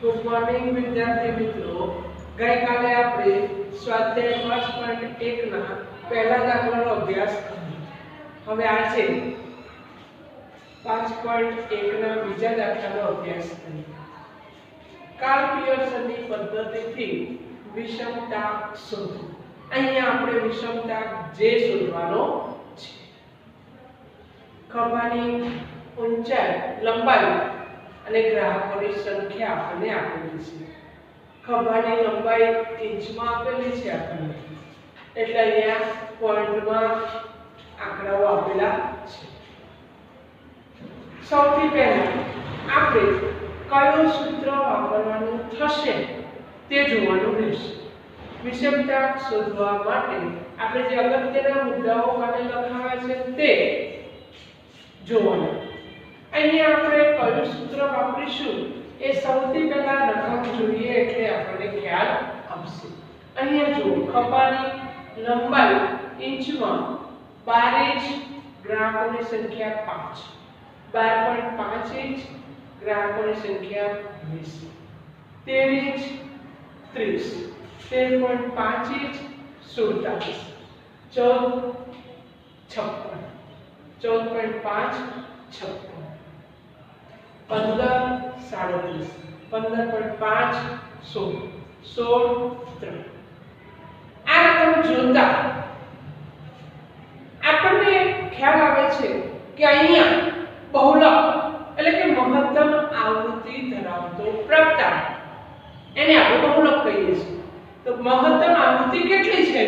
Good morning વિદ્યાર્થી મિત્રો, ગઈકાલે આપણે સ્વાધ્યાય પાંચ પોઈન્ટ એકના પહેલા દાખલાનો અભ્યાસ હવે આજે પાંચ પોઈન્ટ બીજા દાખલાનો અભ્યાસ કરીએ કાર્લ પિયર્સનની પદ્ધતિથી વિષમતા શોધો. અહીંયા આપણે વિષમતા જે શોધવાનો છે. ખભાની ઊંચાઈ, લંબાઈ અને ગ્રાહકોની સંખ્યા આપણને આપેલી છે. ખભાની લંબાઈ ઇંચમાં આપેલી છે આપણને. એટલે અહીંયા પોઈન્ટમાં આંકડાઓ આપેલા છે. સૌથી પહેલા આપણે કયો સૂત્ર વાપરવાનું થશે તે જોવાનું રહેશે. વિષમતા શોધવા માટે આપણે જે અગત્યના મુદ્દાઓ માટે લખાવ્યા છે તે જોવાના. અહીંયા આપણે કયું સૂત્ર વાપરીશું? એ સૌથી પહેલા રકમ જોઈએ એટલે આપણને ખ્યાલ આવશે. અહીંયા જુઓ, ખપાની લંબાઈ ઇંચમાં બાર ઇંચ, ગ્રાહકોની સંખ્યા 5 12.5 ઇંચ, ગ્રાહકોની સંખ્યા વીસ. તેર ઇંચ 30 13.5 ઇંચ 47 14 56 14.5 56 પંદર સાડત્રીસ, પંદર પોઈન્ટ પાંચ સોળ સોળ ત્રણ. આ રકમ જોતા આપણને ખ્યાલ આવે છે કે અહીંયા બહુલક એટલે કે મહત્તમ આવૃત્તિ ધરાવતો પ્રકાર એને આપણે બહુલક કહીએ છીએ. તો મહત્તમ આવૃત્તિ કેટલી છે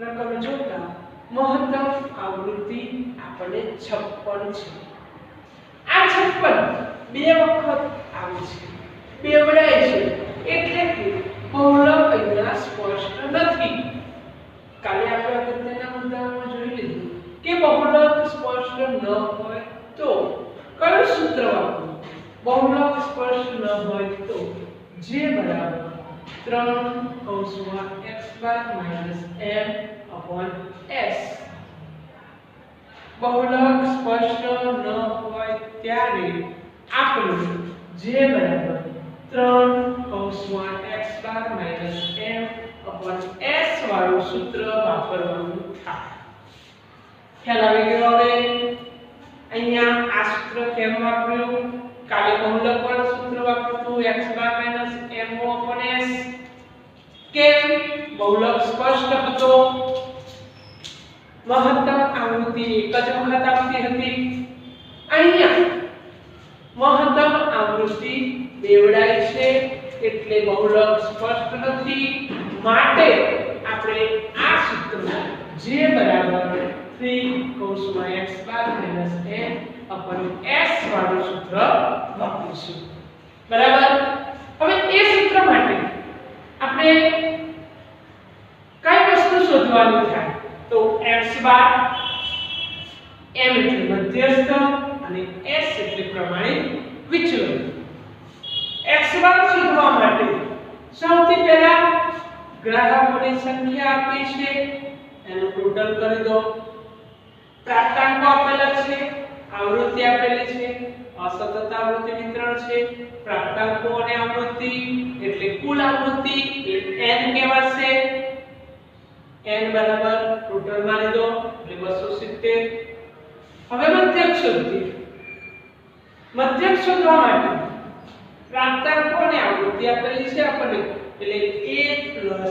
રકમ જોતા મહત્તમ આવૃત્તિ આપણને 56 છે. આ 56 બે વખત આવે છે. બેવડાય છે. એટલે કે બહુલક અહીંયા સ્પષ્ટ નથી. કાલે આપણે અગત્યના મુદ્દામાં જોઈ લીધું કે બહુલક સ્પષ્ટ ન હોય તો કયું સૂત્ર બહુલક સ્પષ્ટ ન હોય તો જે બરાબર ત્રણ કૌંસમાં x bar minus m upon s બહુલક સ્પષ્ટ ન ત્યારે આપણે જે બરાબર 3 કૌંસમાં x બાર m s વાળું સૂત્ર વાપરવાનું થાય. ખ્યાલ આવી ગયો હવે? અહીંયા આ સૂત્ર કેમ વાપર્યું? કાલે બહુલક વાળું સૂત્ર વાપરતું x બાર m upon s કેમ? બહુલક સ્પષ્ટ હતો. મહત્તમ આવૃત્તિ એક જ વખત આવતી હતી. અહીંયા મહત્તમ આવૃત્તિ બેવડાય છે એટલે બહુલક સ્પષ્ટ નથી. માટે આપણે આ સૂત્ર જે બરાબર 3 કૌંસમાં x bar minus n upper s વાળું સૂત્ર વાપરીશું. બરાબર? હવે એ સૂત્ર માટે આપણે કઈ વસ્તુ શોધવાની થાય? તો x બાર m એટલે મધ્યસ્થ અને s એટલે પ્રમાણિત વિચલન. X બાર શોધવા માટે સૌથી પહેલા ગ્રાહકોની સંખ્યા આપી છે. એનું ટોટલ કરી દો. પ્રાપ્તાંકો આપેલા છે, આવૃત્તિ આપેલી છે, અસતત આવૃત્તિ વિતરણ છે, પ્રાપ્તાંકો અને આવૃત્તિ, એટલે કુલ આવૃત્તિ n કહેવાશે. N બરાબર ટોટલ માની દો, એટલે 270 હવે મધ્યક શોધીએ મધ્યક શોધવા માટે. પ્રાપ્તાંક કોને આવૃત્તિ આપેલી છે આપણને? એટલે a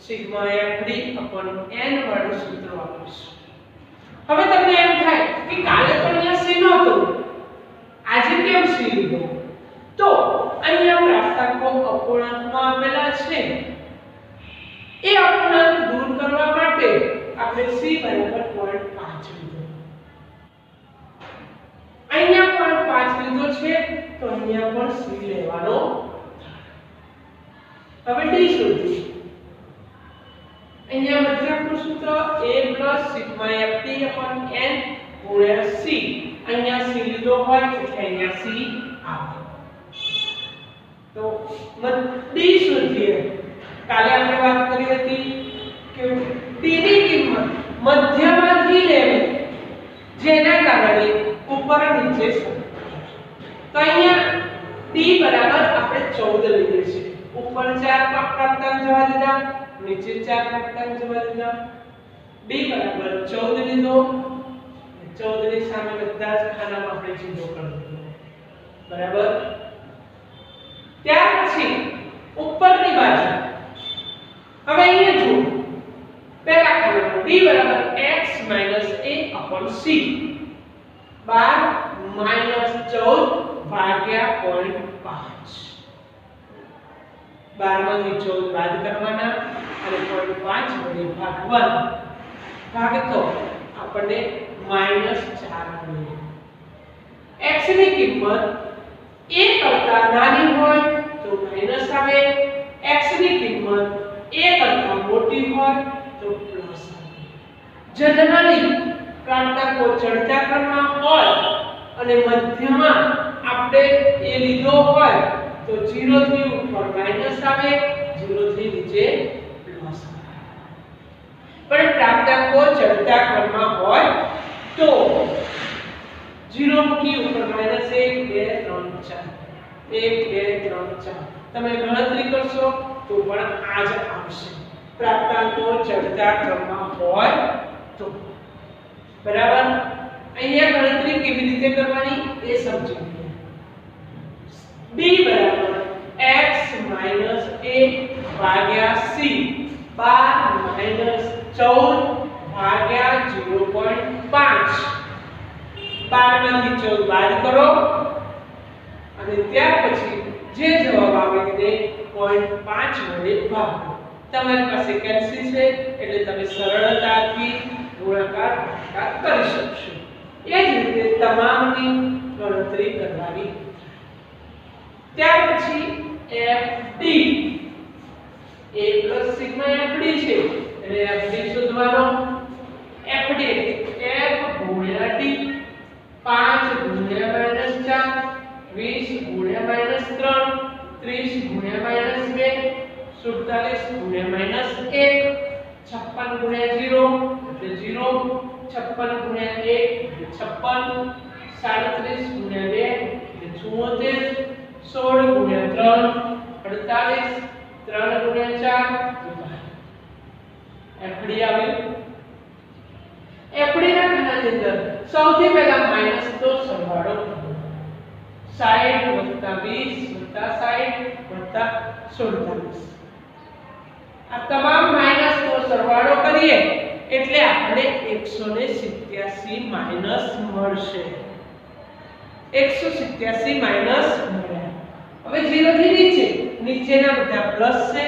સિગ્મા fd n વાળું સૂત્ર વાપરીશું. હવે તમને એમ થાય કે કાલે પણ અહીંયા c નહોતો. અહીંયા પણ c લેવાનો હવે d શોધીએ અહીંયા મધ્યકનું સૂત્ર a સિગ્મા ft n ગુણ્યા c. અહીંયા c લીધો હોય એટલે અહીંયા c આવે તો d શોધીએ કાલે આપણે વાત કરી હતી કે d ની કિંમત મધ્યમાંથી લેવી જેના કારણે ઉપર નીચે સરખું. તો અહીંયા d બરાબર આપણે 14 લઈએ છીએ ઉપર ચાર પ્રાપ્તાંક જવા દીધા નીચે ચાર પ્રાપ્તાંક જવા દીધા d બરાબર 14 લીધો 14 ની સામે બધા જ ખાનામાં આપણે ચિહ્નો કરી દીધો બરાબર ત્યાર પછી ઉપરની બાજુ હવે અહીંયા જુઓ પહેલા ખાનામાં d બરાબર x a c 12 14 ભાગ્યા 0.5 બારમાંથી ચૌદ બાદ કરવાના અને પોઈન્ટ પાંચ વડે ભાગવાનું. ભાગતો આપણને માઇનસ ચાર મળે. X ની કિંમત a કરતા નાની હોય તો માઇનસ આવે. X કિંમત a કરતા મોટી હોય તો પ્લસ આવે. જનરલી પ્રાંતકો ચડતા ક્રમમાં હોય અને મધ્યમાં આપણે એ લીધો હોય તો 0 થી ઉપર માઇનસ આવે 0 થી નીચે પ્લસ પણ પ્રાપ્તાંકો ચડતા ક્રમમાં હોય તો 0 મૂકી ઉપર માઇનસ 1 2 3 4 1 2 3 4 તમે ગણતરી કરશો તો પણ આ જ આવશે. પ્રાપ્તાંકો ચડતા ક્રમમાં હોય તો. બરાબર? અહીંયા ગણતરી કેવી રીતે કરવાની? એ સમજી. B બરાબર x a ભાગ્યા c. 12 14 ભાગ્યા 0.5 12 માંથી 14 બાદ કરો. અને ત્યાર પછી જે જવાબ આવે તેને પોઈન્ટ પાંચ વડે ભાગો. તમારી પાસે કેલ્સી છે, એટલે તમે સરળતાથી ગુણાકાર ભાગાકાર કરી શકશો. એ જ રીતે તમામની ગણતરી કરવાની ત્યાર પછી FD a સિગ્મા FD છે. એટલે FD શોધવાનો FD F ગુણ્યા D. 5 ગુણ્યા માઇનસ 4 20 ગુણ્યા માઇનસ 3 30 ગુણ્યા માઇનસ 2 47 ગુણ્યા માઇનસ 1 56 ગુણ્યા 0 એટલે 0 56 ગુણ્યા 1 એટલે 56 37 ગુણ્યા 2 એટલે 74 16 ગુણ્યા 3 48 3 ગુણ્યા 4 એફડી આવ્યું? એફડી ના ખાનાની અંદર સૌથી પહેલા માઇનસ તો સરવાળો કરો. 60 20 60 47 આ તમામ માઇનસ નો સરવાળો કરીએ એટલે આપણે 187 માઇનસ મળશે. 187 માઇનસ મળ્યા હવે 0 થી નીચે નીચેના બધા પ્લસ છે,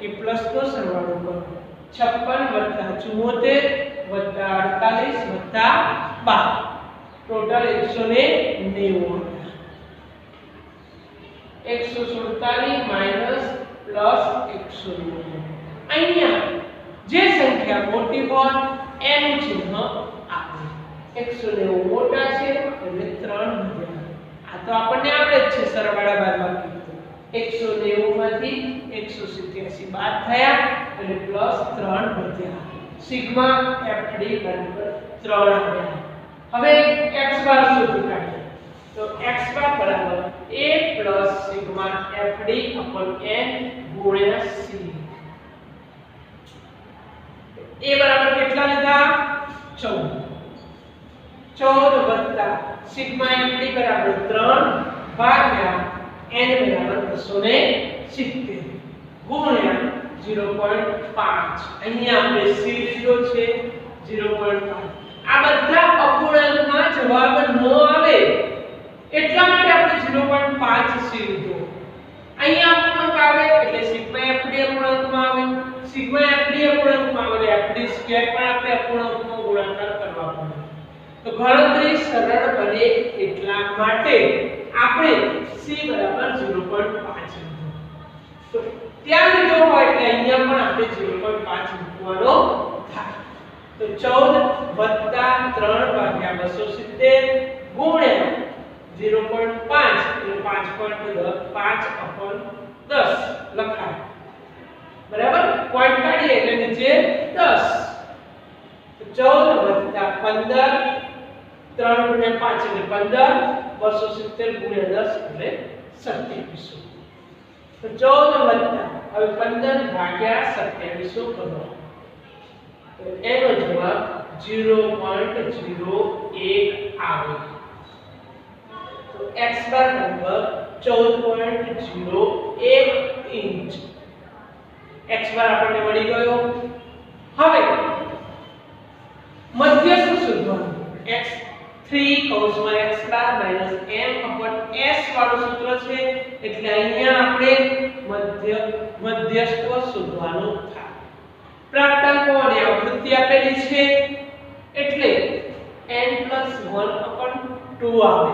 એ પ્લસ નો સરવાળો કરો. 56 74 48 12 ટોટલ 190 147 માઇનસ પ્લસ 190 અહીંયા જે સંખ્યા મોટી હોય એનું ચિહ્ન આપો. 190 મોટા છે, એટલે 3 વધ્યા આ તો આપણને આવડે જ છે સરવાળા 190 માંથી 187 બાદ થયા એટલે પ્લસ 3 વધ્યા. સિગ્મા fd બરાબર 3 આવ્યા. હવે x બાર શોધી કાઢીએ. તો x બાર બરાબર a સિગ્મા fd n ગુણ્યા c a બરાબર કેટલા લીધા? 14 14 વત્તા સિગ્મા fd બરાબર 3 ભાગ્યા n બરાબર 270 ગુણ્યા 0.5 અહીંયા આપણે સી લીધો છે 0.5 આ બધા અપૂર્ણાંકમાં જવાબ ન આવે. એટલા માટે આપણે ઝીરો પોઈન્ટ પાંચ સી લીધો. અહીંયા અપૂર્ણાંક આવે એટલે સિગ્મા એફડી અપૂર્ણાંકમાં આવે. સિગ્મા એફડી અપૂર્ણાંકમાં આવે એફડી સ્ક્વેર પણ આપણે અપૂર્ણાંકનો ગુણાકાર કરવા પડે. તો ગણતરી સરળ બને એટલા માટે આપણે c બરાબર 0.5 લીધો તો ત્યાં લીધો હોય એટલે અહીંયા પણ આપણે 0.5 મૂકવાનો થાય. તો 14 વત્તા 3 ભાગ્યા 270 ગુણ્યા 0.5 એટલે 5.10 5 upon 10 લખાય. બરાબર? પોઈન્ટ કાઢીએ એટલે નીચે 10 તો 14 વત્તા 15 3 ગુણ્યા 5 એટલે 15 270 ગુણ્યા 10 એટલે સત્યાવીસો. તો ચૌદ વત્તા હવે પંદર ભાગ્યા સત્યાવીસો કરો તો એનો જવાબ ઝીરો પોઈન્ટ ઝીરો એક આવે તો એક્સ બાર નંબર ચૌદ પોઈન્ટ ઝીરો એક ઇંચ એક્સ બાર આપણને મળી ગયો હવે મધ્યસ્થ શોધવાનું x 3 કૌંસમાં x બાર m upon s વાળું સૂત્ર છે, એટલે અહીંયા આપણે મધ્ય, મધ્યસ્થ શોધવાનું થાય. પ્રાપ્તાંકો અને આવૃત્તિ આપેલી છે? એટલે n 1 upon 2 આવે.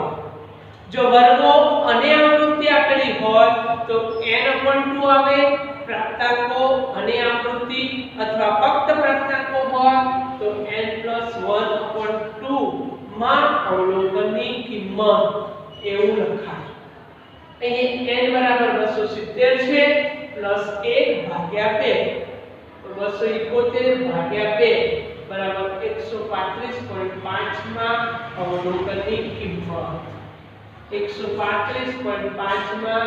જો વર્ગો અને આવૃત્તિ આપેલી હોય, તો n upon 2 આવે. પ્રાપ્તાંકો અને આવૃત્તિ અથવા ફક્ત પ્રાપ્તાંકો હોય, તો n 1 upon 2 માં અવલોકનની કિંમત એવું લખાય. અહીં n બરાબર 270 છે, પ્લસ 1 ભાગ્યા 2 તો 271 ભાગ્યા 2 બરાબર 135.5 માં અવલોકનની કિંમત. 135.5 માં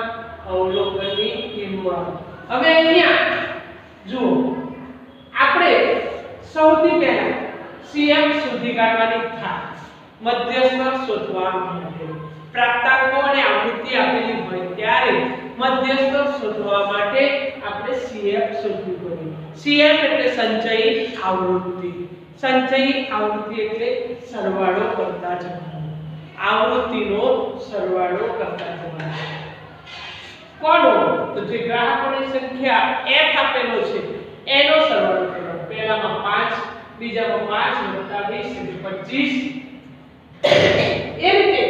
અવલોકનની કિંમત. હવે અહીંયા જુઓ, આપણે સૌથી પહેલા CM સુધી કાઢવાની મધ્યસ્થ શોધવા માટે પ્રાપ્તાંકો અને આવૃત્તિ આપેલી હોય ત્યારે મધ્યસ્થ શોધવા માટે આપણે CF શોધવું પડે. CF એટલે સંચયી આવૃત્તિ. સંચયી આવૃત્તિ એટલે સરવાળો કરતા જવાનો. આવૃત્તિનો સરવાળો કરતા જવાનો. કોણ તો જે ગ્રાહકોની સંખ્યા f આપેલો છે, એનો સરવાળો કરો. પહેલામાં 5 બીજામાં 5 20 એટલે 25 એ રીતે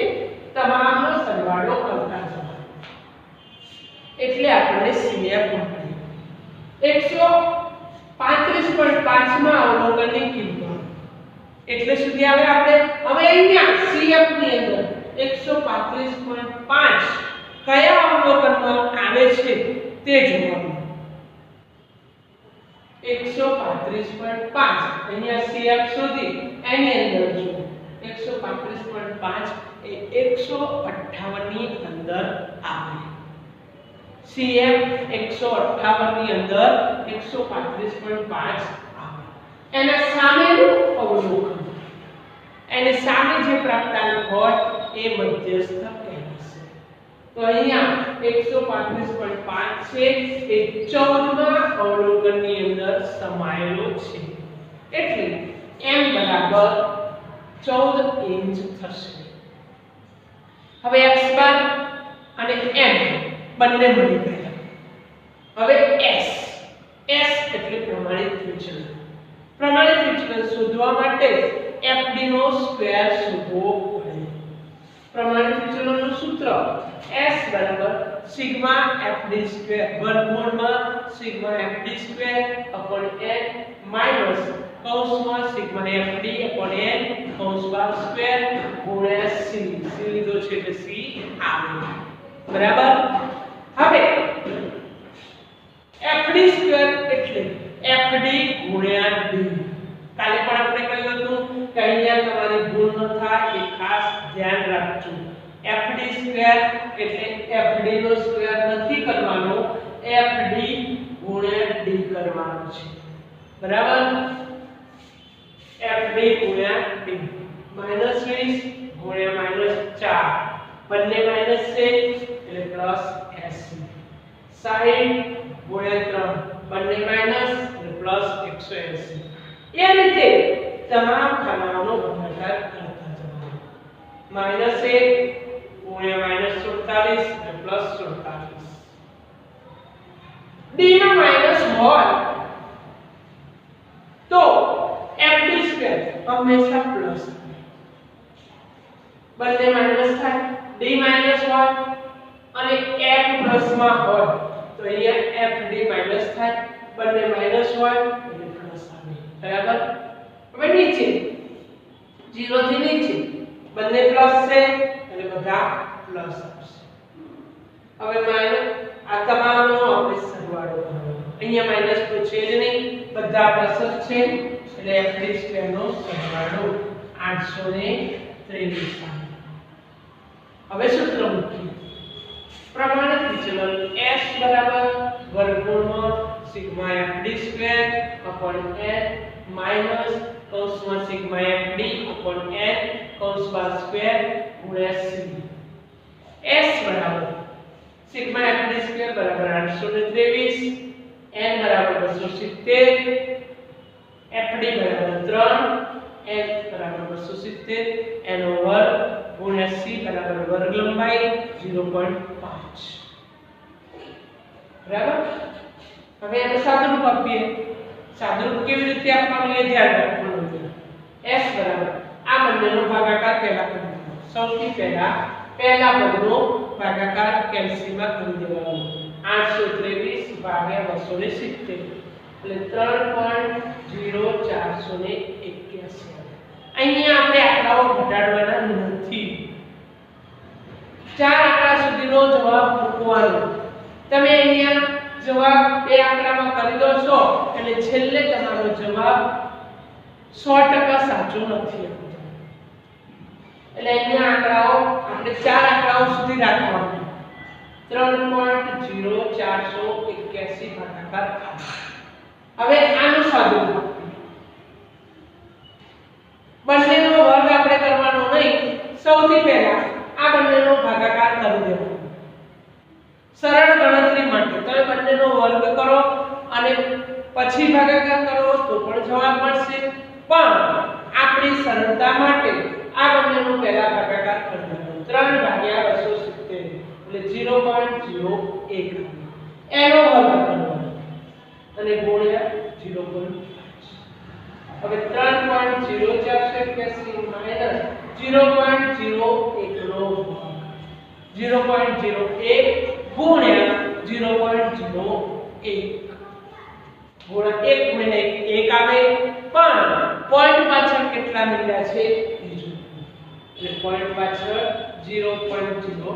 તમામનો સરવાળો કરતા જવાનો એટલે આપણે CF મળે 135.5 માં અવલોકનની કિંમત. એટલે સુધી આવે આપણે? હવે અહીંયા CF ની અંદર 135.5 કયા અવલોકનમાં આવે છે તે જોવાનું. 135.5 અહીંયા CF સુધી એની અંદર જો 135.5 એ 158 ની અંદર આવે. CF 158 ની અંદર 135.5 આવે. એના સામેનું અવલોકન. એને સામે જે પ્રાપ્તાંક હોય એ મધ્યસ્થ કહેવાશે. તો અહીંયા 135.5 છે એ 14માં અવલોકનની અંદર સમાયેલો છે. એટલે એમ બરાબર 14 ઇંચ થશે. હવે x બાર અને m બંને મળી ગયા. હવે s s એટલે પ્રમાણિત વિચલન પ્રમાણિત વિચલન શોધવા માટે fd નો સ્ક્વેર શોધવો પડે. પ્રમાણિત વિચલનનું સૂત્ર s બરાબર સિગ્મા fd સ્ક્વેર વર્ગમૂળમાં sigma fd square n minus કૌંસમાં સિગ્મા fd અપોન n કૌંસ બાર સ્ક્વેર ગુણ્યા c c લીધો છે એટલે c આવે બરાબર હવે fd સ્ક્વેર એટલે fd ગુણ્યા d કાલે પણ આપણે કહ્યું હતું કે અહીંયા તમારી ભૂલ ન થાય એ ખાસ ધ્યાન રાખજો fd સ્ક્વેર એટલે fd નો સ્ક્વેર નથી કરવાનો fd ગુણ્યા d કરવાનો છે બરાબર fd ગુણ્યા d માઇનસ 20 ગુણ્યા માઇનસ 4 બંને માઇનસ છે એટલે પ્લસ 80 60 ગુણ્યા 3 બંને માઇનસ એટલે પ્લસ 180 એ રીતે તમામ ખાનાઓનો ગુણાકાર કરતા જવાનું. માઇનસ 1 ગુણ્યા માઇનસ 47 એટલે પ્લસ 47 d નો માઇનસ હોય તો fd સ્ક્વેર હંમેશા પ્લસ બંને માઇનસ થાય d માઇનસ હોય અને f પ્લસમાં હોય તો અહીંયા fd માઇનસ થાય, બંને માઇનસ એટલે પ્લસ આવે બરાબર? હવે નીચે. 0 થી નીચે. બંને પ્લસ છે એટલે બધા પ્લસ આવશે હવે માઇનસ આ તમામનો આપણે સરવાળો કરવાનો અહીંયા માઇનસ તો છે જ નહીં, બધા પ્લસ જ છે. એટલે f સ્ક્વેર નો સરવાળો 823 આવે હવે સૂત્ર મૂકીએ. પ્રમાણિત વિચલન s બરાબર વર્ગમૂળમાં sigma fd square upon n minus કૌંસમાં સિગ્મા fd અપોન n કૌંસમાં સ્ક્વેર ગુણ્યા c s બરાબર સિગ્મા fd સ્ક્વેર બરાબર 823 n બરાબર 270 fd બરાબર 3 n બરાબર 270 n ઓવર ગુણ્યા c બરાબર વર્ગ લંબાઈ 0.5 બરાબર? હવે એનું સાદુરૂપ આપીએ. સાદુરૂપ કેવી રીતે આપવાનું એ ધ્યાન રાખવાનું s બરાબર. આ બંનેનો ભાગાકાર પહેલા કરી સૌથી પહેલા પહેલા પદનો ભાગાકાર કેલ્સીમાં કરી દેવાનો. 823 ભાગ્યા 270 એટલે 3.0481 અહીંયા આપણે આંકડાઓ ઘટાડવાના નથી. ચાર આંકડા સુધીનો જવાબ મૂકવાનો. તમે અહીંયા જવાબ બે આંકડામાં કરી દો છો, એટલે છેલ્લે તમારો જવાબ 100% સાચો નથી એટલે અહીંયા આંકડાઓ, આપણે ચાર આંકડાઓ સુધી રાખવાના. 3.0481 ભાગાકાર હવે આનું સાદુરૂપ બંનેનો વર્ગ આપણે કરવાનો નહીં સૌથી પહેલા આ બંનેનો ભાગાકાર કરી દેવાનો સરળ ગણતરી માટે તમે બંનેનો વર્ગ કરો અને પછી ભાગાકાર કરો તો પણ જવાબ મળશે પણ આપણી સરળતા માટે આ બંનેનો પહેલા ભાગાકાર કરી દેવાનો 3 ભાગ્યા 270 એટલે 0.01 એનો વર્ગ કરવાનો અને ગુણ્યા 0.5 હવે 3.0481 માઇનસ 0.01 નો વર્ગ 0.01 ગુણ્યા 0.01 ગુણ્યા એક ગુણ્યા 1 આવે પણ પોઈન્ટ પાછળ કેટલા મળ્યા છે? એટલે પોઈન્ટ પાછળ 0.0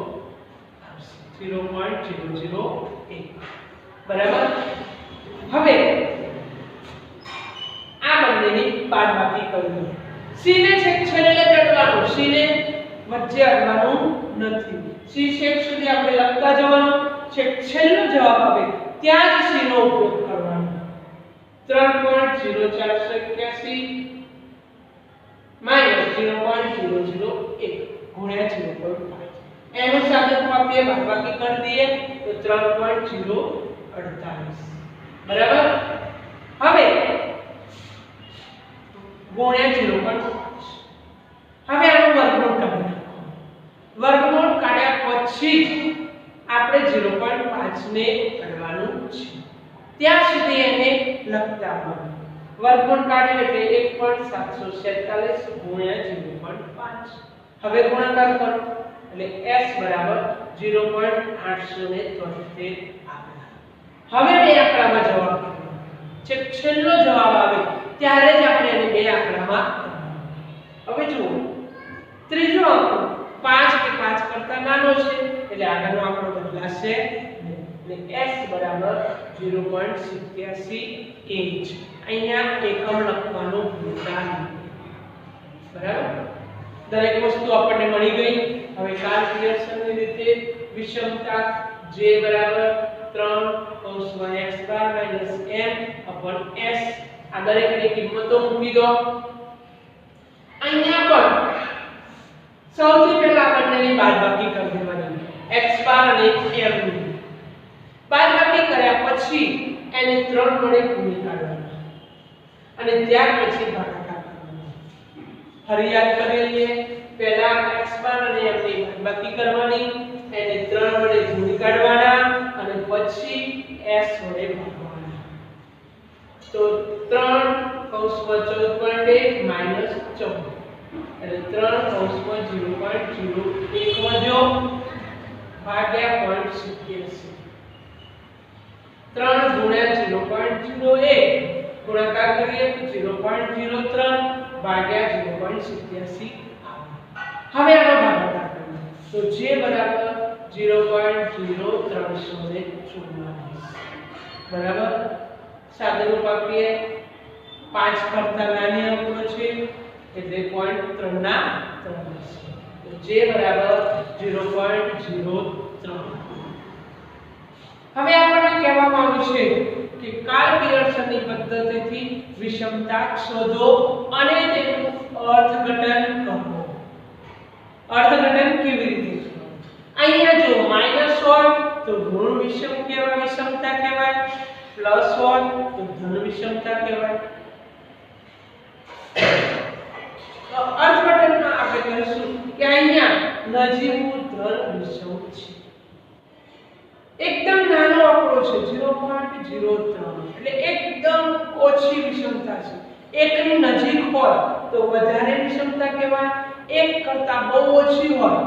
0.001 બરાબર? હવે, આ બંનેની બાદબાકી કરી c ને છેક છેલ્લે ચડવાનું c ને વચ્ચે અડવાનું નથી. c છેક સુધી આપણે લખતા જવાનું. છેક છેલ્લો જવાબ આવે, ત્યાં જ c નો ઉપયોગ કરવાનો. 3.0481 માઇનસ 0.001 ગુણ્યા 0.5 એનું સાદુરૂપ આપીએ બાદબાકી કરી દઈએ તો 3.048 બરાબર? હવે ગુણ્યા 0.5 હવે આનું વર્ગમૂળ કાઢી નાખો વર્ગમૂળ કાઢ્યા પછી જ આપણે 0.5 ને કાઢવાનું છે. ત્યાં સુધી એને લખતા આવવાનું વર્ગમૂળ કાઢ્યું એટલે 1.747 ગુણ્યા 0.5 હવે ગુણાકાર કરો. એટલે s બરાબર 0.873 આવે હવે બે આંકડામાં જવાબ છે છેલ્લો જવાબ આવે ત્યારે જ આપણે એને બે આંકડામાં. હવે જુઓ. ત્રીજો આંકડો 5 કે 5 કરતા નાનો છે, એટલે આગળનો આંકડો બદલાશે. એટલે s બરાબર 0.87 ઇંચ અહીંયા એકમ લખવાનું ભૂલતા નહીં બરાબર? દરેક વસ્તુ આપણને મળી ગઈ. હવે કાલ્ક્યુલેશનની રીતે વિષમતા j બરાબર 3 કૌંસમાં x બાર m upon s. આ દરેકની કિંમતો મૂકી દો. અહીંયા પણ સૌથી પહેલા આપણને બાદબાકી કરી દેવાની. x બાર અને m ની. બાદબાકી કર્યા પછી એને 3 વડે ગુણી કાઢવાના અને ત્યાર પછી ભાગાકાર ફરી યાદ કરી લઈએ. પહેલા x અને એમની બાદબાકી કરવાની. એને 3 વડે ગુણી કાઢવાના અને પછી s વડે ભાગવાના. તો 3 કૌંસમાં 14.1 માઇનસ 14 એટલે 3 કૌંસમાં 0.01 વધ્યો ભાગ્યા 0.87 3 ગુણ્યા 0.01 ગુણાકાર કરીએ તો 0.03 ભાગ્યા 0.87 આવે. હવે આનો ભાગાકાર કરીએ. તો j બરાબર 0.0344 બરાબર? સાદુરૂપ આપીએ 5 કરતા નાની અંકનો છે, એટલે 0.3 ના 3 છે તો j બરાબર 0.03 હવે આપણને કહેવામાં આવ્યું છે કે કાર્લ પિયર્સનની પદ્ધતિથી વિષમતા શોધો અને તેનું અર્થઘટન કરો અર્થઘટન કેવી રીતે કરવું? અહીંયા જો માઇનસ હોય તો ઋણ વિષમ કહેવાય, વિષમતા કહેવાય. પ્લસ હોય તો ધન વિષમતા કહેવાય. તો અર્થઘટનમાં આપણે કહીશું કે અહીંયા નજીવું ધન વિષમ છે. એકદમ નાનો આંકડો છે 0.03 એટલે એકદમ ઓછી વિષમતા છે. એકની નજીક હોય તો વધારે વિષમતા કહેવાય, એક કરતા બહુ ઓછી હોય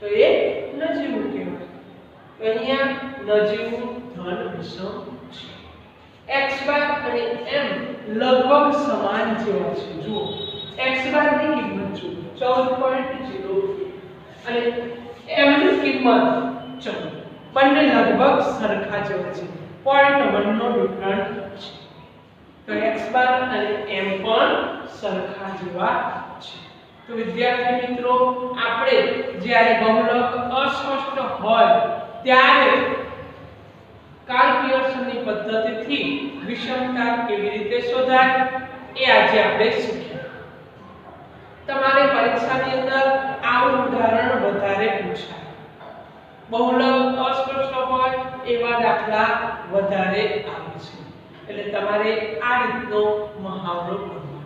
તો એ નજીવું કહેવાય. અહીંયા નજીવું ધન વિષમ છે. X બાર અને m લગભગ સમાન જેવા છે. જુઓ, x બારની કિંમત જુઓ. 14.0 અને m ની કિંમત 14 બંને લગભગ સરખા જેવા છે. પોઈન્ટ 1 નો ડિફરન્સ છે. તો x બાર અને m પણ સરખા જેવા છે. તો વિદ્યાર્થી મિત્રો, આપણે જ્યારે બહુલક અસ્પષ્ટ હોય ત્યારે કાર્લ પિયર્સનની પદ્ધતિથી વિષમતા કેવી રીતે શોધાય એ આજે આપણે શીખ્યા તમારે પરીક્ષાની અંદર આવું ઉદાહરણ વધારે પૂછાય. બહુલક હોય એવા દાખલા વધારે આવે છે. એટલે તમારે આ રીતનો મહાવરો કરવાનો.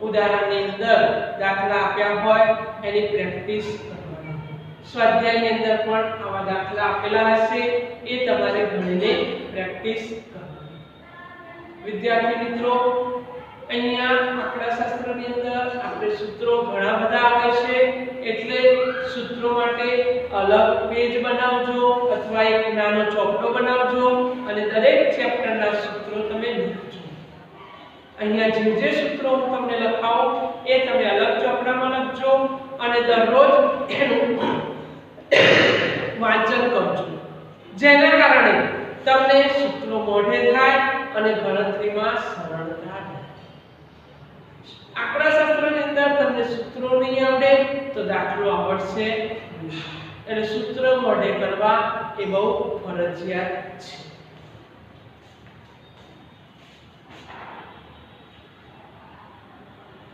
ઉદાહરણની અંદર દાખલા આપ્યા હોય, એની પ્રેક્ટિસ સ્વાધ્યાયની અંદર પણ આવા દાખલા આપેલા હશે, એ તમારે ભણીને પ્રેક્ટિસ કરવાની. વિદ્યાર્થી મિત્રો, અહીંયા આંકડાશાસ્ત્રની અંદર આપણે સૂત્રો ઘણા બધા આવે છે, એટલે સૂત્રો માટે અલગ પેજ બનાવજો અથવા એક નાનો ચોપડો બનાવજો અને દરેક ચેપ્ટરના સૂત્રો તમે લખજો. અહીંયા જે જે સૂત્રો હું તમને લખાવું એ તમે અલગ ચોપડામાં લખજો અને દરરોજ એનું વાંચન કરજો. જેના કારણે તમને સૂત્રો મોઢે થાય અને ગણતરીમાં સરળ આંકડાશાસ્ત્રની અંદર તમને સૂત્રો નહીં આવડે તો દાખલો આવડશે. એટલે સૂત્ર મોઢે કરવા એ બહુ ફરજિયાત છે.